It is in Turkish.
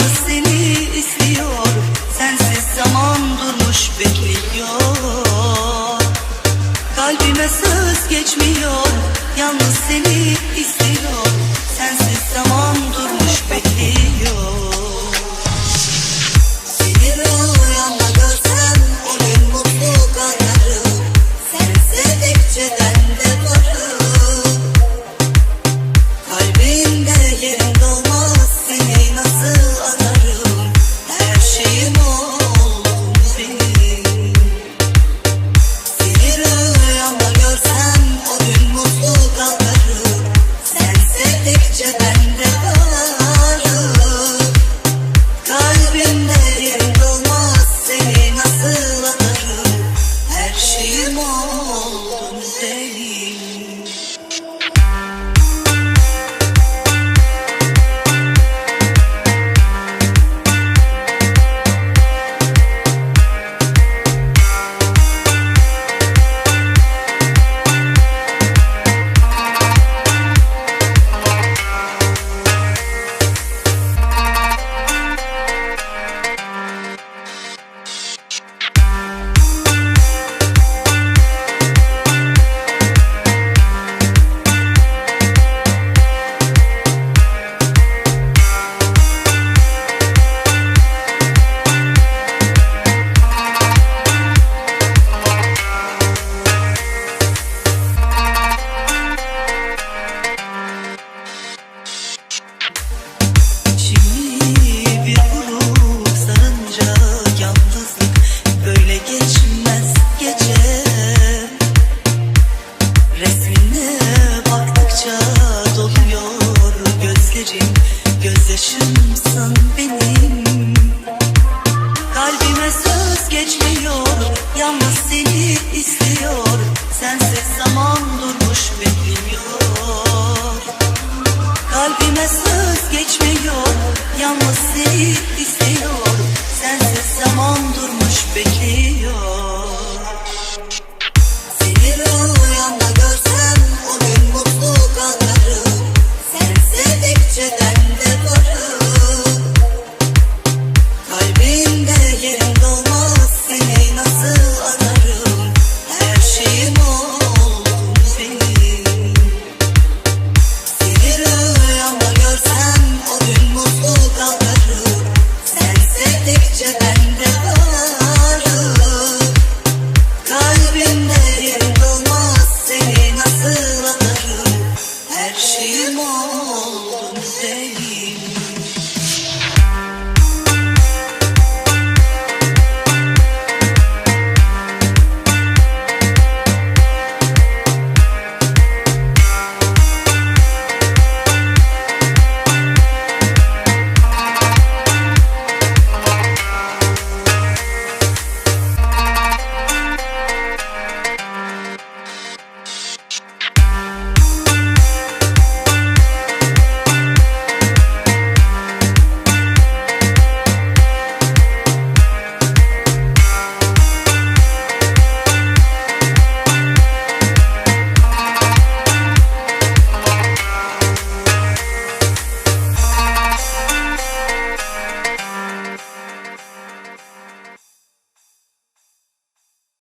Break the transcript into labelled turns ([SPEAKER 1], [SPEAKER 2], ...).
[SPEAKER 1] yalnız seni istiyor Sensiz zaman durmuş bekliyor. Kalbime söz geçmiyor Yalnız seni istiyor Sensiz zaman durmuş gözyaşımsan benim. Kalbime söz geçmiyor Yalnız seni istiyor. Sensiz zaman durmuş bekliyor Kalbime söz geçmiyor Yalnız seni 寂寞。